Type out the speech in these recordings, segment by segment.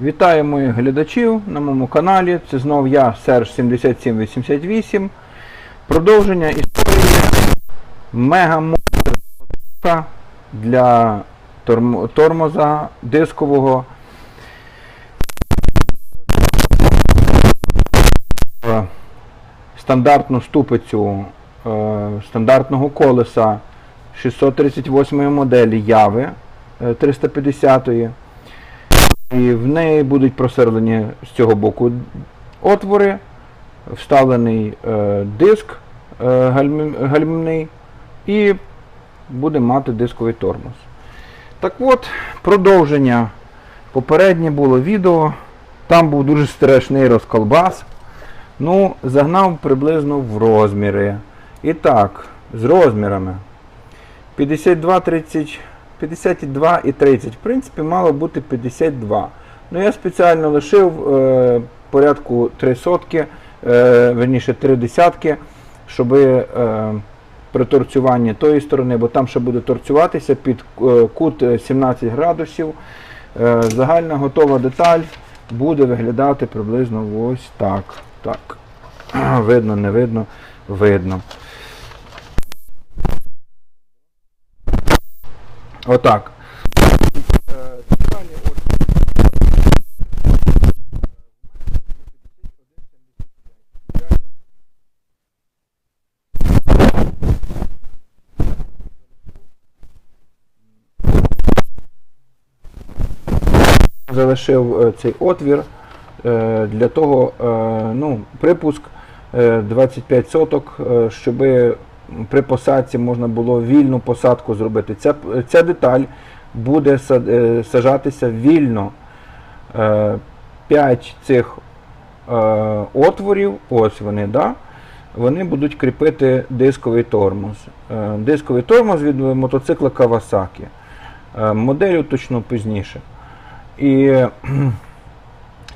Вітаю моїх глядачів на моєму каналі. Це знов я, Серж 7788. Продовження історії мега для торм- тормоза дискового. Стандартну ступицю е, стандартного колеса 638 моделі Яви е, 350 і в неї будуть просверлені з цього боку отвори, вставлений е, диск е, гальм- гальмівний і буде мати дисковий тормоз. Так от, продовження. Попереднє було відео. Там був дуже страшний розколбас. Ну, загнав приблизно в розміри. І так, з розмірами. 52, 30, 52 і 30. В принципі, мало бути 52. Ну, я спеціально лишив е, порядку 3 сотки, е, верніше 3 десятки, щоб е, при торцюванні тої сторони, бо там ще буде торцюватися під е, кут е, 17 градусів. Е, загальна готова деталь буде виглядати приблизно ось так. Так. Видно, не видно, видно. Отак. Залишив е, цей отвір е, для того, е, ну, припуск е, 25 соток, е, щоб при посадці можна було вільну посадку зробити. Ця, ця деталь буде е, сажатися вільно. 5 цих е, отворів, ось вони, да, вони будуть кріпити дисковий тормоз. Е, Дисковий тормоз від мотоцикла. Е, Модель уточно пізніше. І кхм,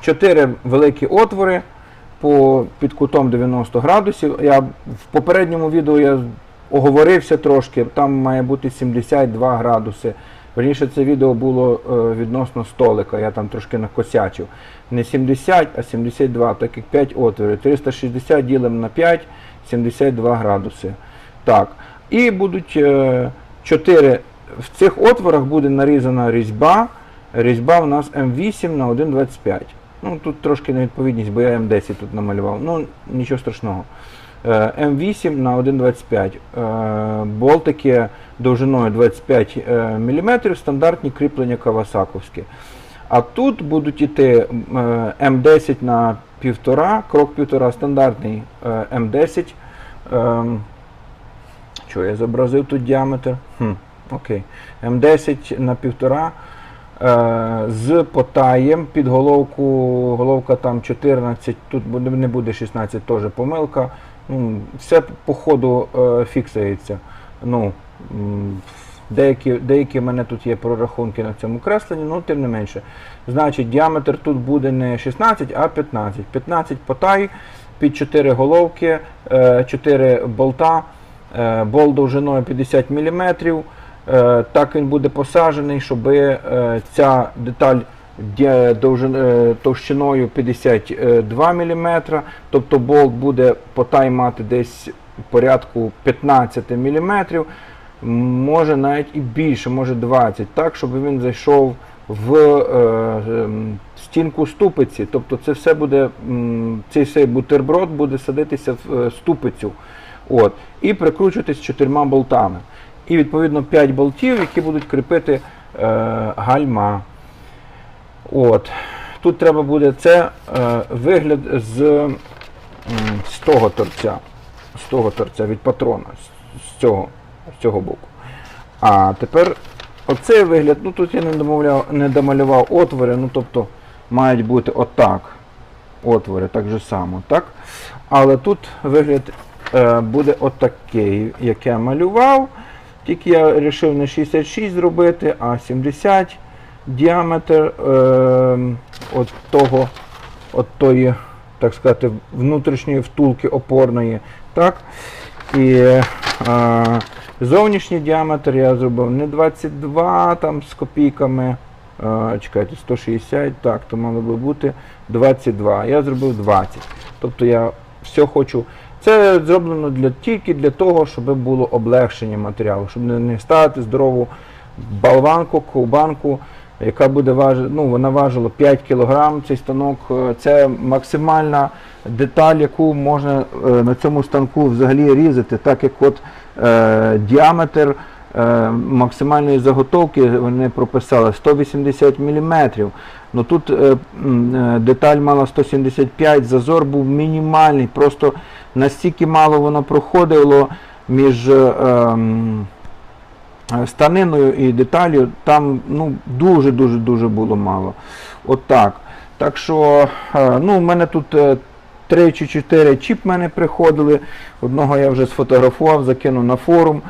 чотири великі отвори по, під кутом 90 градусів. Я в попередньому відео я оговорився трошки, там має бути 72 градуси. Верніше це відео було е, відносно столика, я там трошки накосячив. Не 70, а 72, так як 5 отворів. 360 ділимо на 5, 72 градуси. Так. І будуть е, 4. В цих отворах буде нарізана різьба. Різьба у нас М8 на 1,25. Ну, тут трошки невідповідність, бо я М10 тут намалював. Ну, нічого страшного. Е, М8 на 1,25. Е, Болтики довжиною 25 мм, стандартні кріплення кавасаковські. А тут будуть е, М10 на 1,5, крок 1,5 стандартний е, М10. Ем, Що я зобразив тут діаметр? Хм, окей. М10 на 1,5. Е, з потаєм під головку, головка там 14, тут не буде 16, теж помилка. Ну, все по ходу е, фіксується. Ну, деякі, деякі в мене тут є прорахунки на цьому кресленні, ну тим не менше. Значить, діаметр тут буде не 16, а 15. 15 потай під 4 головки, е, 4 болта, е, болт довжиною 50 мм. Е, Так він буде посаджений, щоб е, ця деталь е, товщиною 52 мм, тобто болт буде потай мати десь порядку 15 мм, може навіть і більше, може 20, так, щоб він зайшов в ем, стінку ступиці. Тобто цей бутерброд буде садитися в ступицю. І прикручуватись чотирма болтами. І відповідно 5 болтів, які будуть кріпити е, гальма. От. Тут треба буде це е, вигляд з, з того торця, з того торця від патрона, з, цього, з цього боку. А тепер оцей вигляд, ну тут я не домовляв, не домалював отвори, ну тобто мають бути отак. Отвори, так же само, так? Але тут вигляд е, буде отакий, як я малював. Тільки я вирішив не 66 зробити, а 70 діаметр е, того, от тої, так сказати, внутрішньої втулки опорної. Так? І е, зовнішній діаметр я зробив не 22 там з копійками, чекайте, 160, так, то мало би бути 22. Я зробив 20. Тобто я все хочу. Це зроблено для, тільки для того, щоб було облегшення матеріалу, щоб не, ставити здорову болванку, ковбанку, яка буде важити, ну, вона важила 5 кг, цей станок. Е, Це максимальна деталь, яку можна е, на цьому станку взагалі різати, так як от е, діаметр е, максимальної заготовки вони прописали 180 мм. Ну тут е, е, деталь мала 175, зазор був мінімальний, просто настільки мало воно проходило між е, ем, е, станиною і деталью, там ну, дуже-дуже дуже було мало. От так. Що, е, ну, в мене тут е, 3 чи 4 чіп мене приходили. Одного я вже сфотографував, закинув на форум.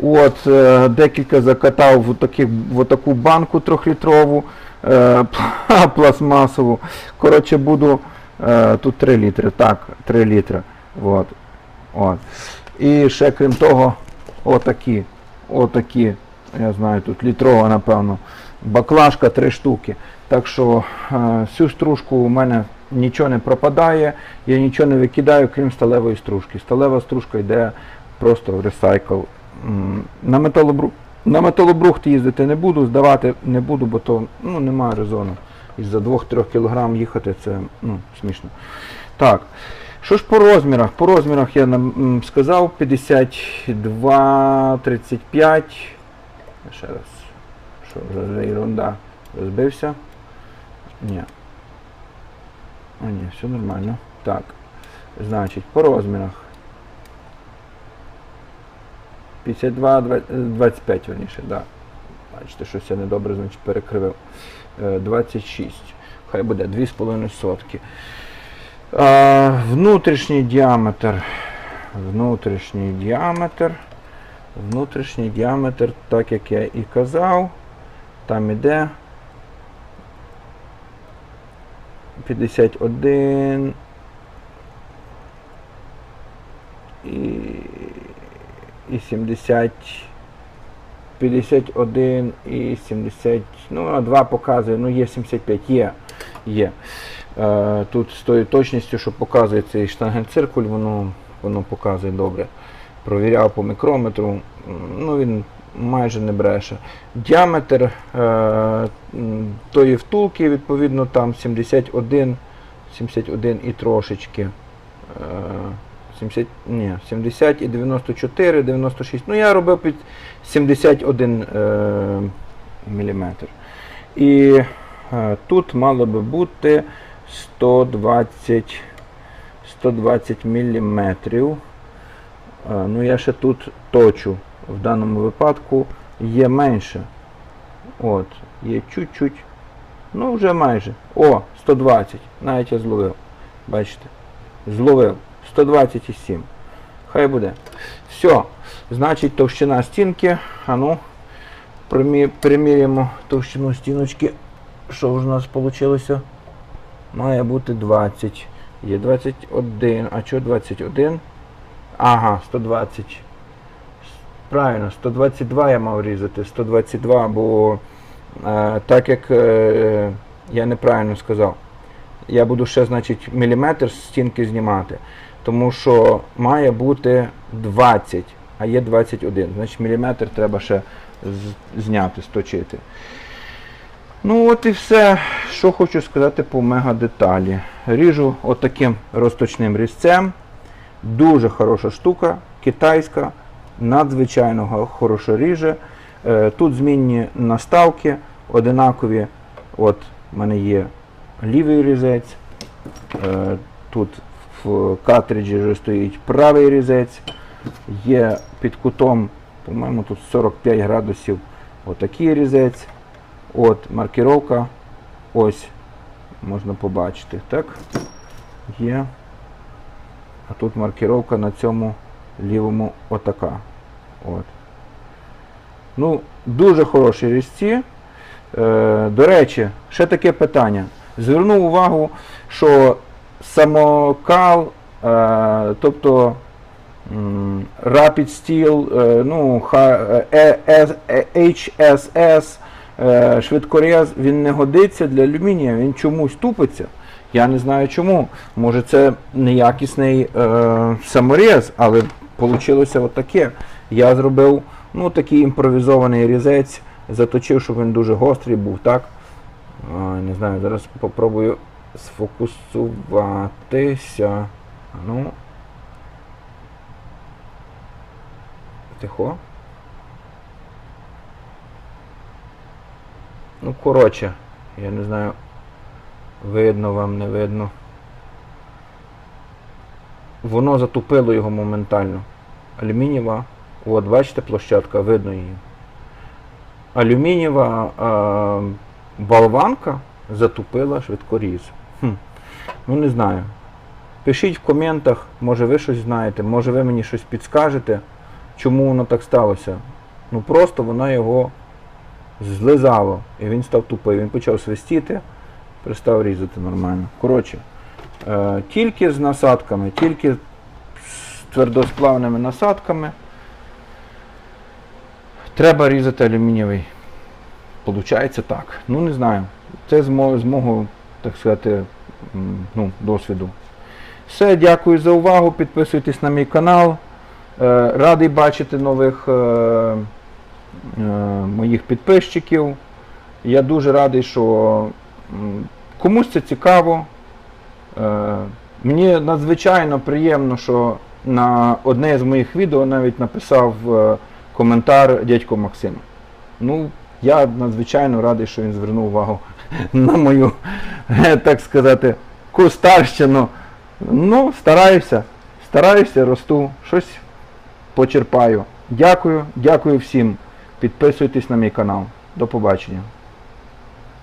От, е, декілька закатав в, таких, в таку банку трьохлітрову, е, пластмасову. Коротше, буду е, тут 3 літри. Так, 3 літри. От. От. І ще крім того, отакі, отакі, я знаю, тут літрова, напевно, баклажка 3 штуки. Так що е, всю стружку у мене нічого не пропадає, я нічого не викидаю, крім сталевої стружки. Сталева стружка йде просто в ресайкл. На металобру... На металобрухт їздити не буду, здавати не буду, бо то ну, немає резону. Із-за 2-3 кг їхати це ну, смішно. Так. Що ж по розмірах? По розмірах я нам сказав 52, 35. Ще раз. Що вже за ерунда? Розбився? Ні. А ні, все нормально. Так. Значить, по розмірах. 52, 25 верніше, да. Бачите, щось я недобре, значить, перекривив. Е, 26. Хай буде 2,5 сотки. Внутрішній діаметр. Внутрішній діаметр. Внутрішній діаметр, так як я і казав, там іде 51 і, і 70 51 і 70, ну, а 2 показує, ну є 75, є, є. Е, тут з тою точністю, що показує цей штангенциркуль, воно, воно показує добре. Провіряв по мікрометру, ну він майже не бреше. Діаметр е, тої втулки, відповідно, там 71, 71 і трошечки. Е, 70, ні, 70 і 94, 96. Ну, я робив під 71 е, міліметр. І е, тут мало би бути 120, 120 міліметрів. Е, ну, я ще тут точу. В даному випадку є менше. От, є чуть-чуть. Ну, вже майже. О, 120. Навіть я зловив. Бачите? Зловив. 127. Хай буде. Все. Значить, товщина стінки. А ну, примі- приміряємо товщину стіночки. Що ж у нас вийшло? Має бути 20. Є 21. А що 21? Ага, 120. Правильно, 122 я мав різати. 122, бо е, так як е, я неправильно сказав. Я буду ще, значить, міліметр з стінки знімати. Тому що має бути 20, а є 21. Значить міліметр треба ще зняти, сточити. Ну от і все, що хочу сказати по мегадеталі. Ріжу отаким розточним різцем. Дуже хороша штука, китайська, надзвичайно хорошо ріже. Е, Тут змінні наставки, одинакові. От в мене є лівий різець. Е, Тут в картриджі вже стоїть правий різець. Є під кутом, по-моєму, тут 45 градусів отакий різець. От маркіровка. Ось можна побачити. Так? Є. А тут маркіровка на цьому лівому отака. От. Ну, дуже хороші різці. Е, до речі, ще таке питання. Звернув увагу, що самокал, е, тобто Rapid Steel, е, ну, е, е, HSS, швидкорез він не годиться для алюмінія, він чомусь тупиться. Я не знаю чому. Може це неякісний е, саморез, але вийшло отаке. Я зробив ну, такий імпровізований різець, заточив, щоб він дуже гострий був, так? А, не знаю, зараз попробую сфокусуватися. Ну. Тихо. Ну, коротше, я не знаю, видно вам, не видно. Воно затупило його моментально. Алюмінієва, от бачите площадка, видно її. Алюмінієва е, болванка затупила швидкоріз. Хм. Ну не знаю. Пишіть в коментах, може ви щось знаєте, може ви мені щось підскажете, чому воно так сталося. Ну просто вона його злизало і він став тупий. Він почав свистіти, перестав різати нормально. Коротше, е, тільки з насадками, тільки з твердосплавними насадками треба різати алюмінієвий. Получається так. Ну не знаю. Це з мого, з мого так сказати, ну, досвіду. Все, дякую за увагу. Підписуйтесь на мій канал. Е, Радий бачити нових е, моїх підписчиків. Я дуже радий, що комусь це цікаво. Е, Мені надзвичайно приємно, що на одне з моїх відео навіть написав е, коментар дядько Максим. Ну, я надзвичайно радий, що він звернув увагу на мою, е, так сказати, кустарщину. Ну, стараюся, стараюся, росту, щось почерпаю. Дякую, дякую всім. Підписуйтесь на мій канал. До побачення.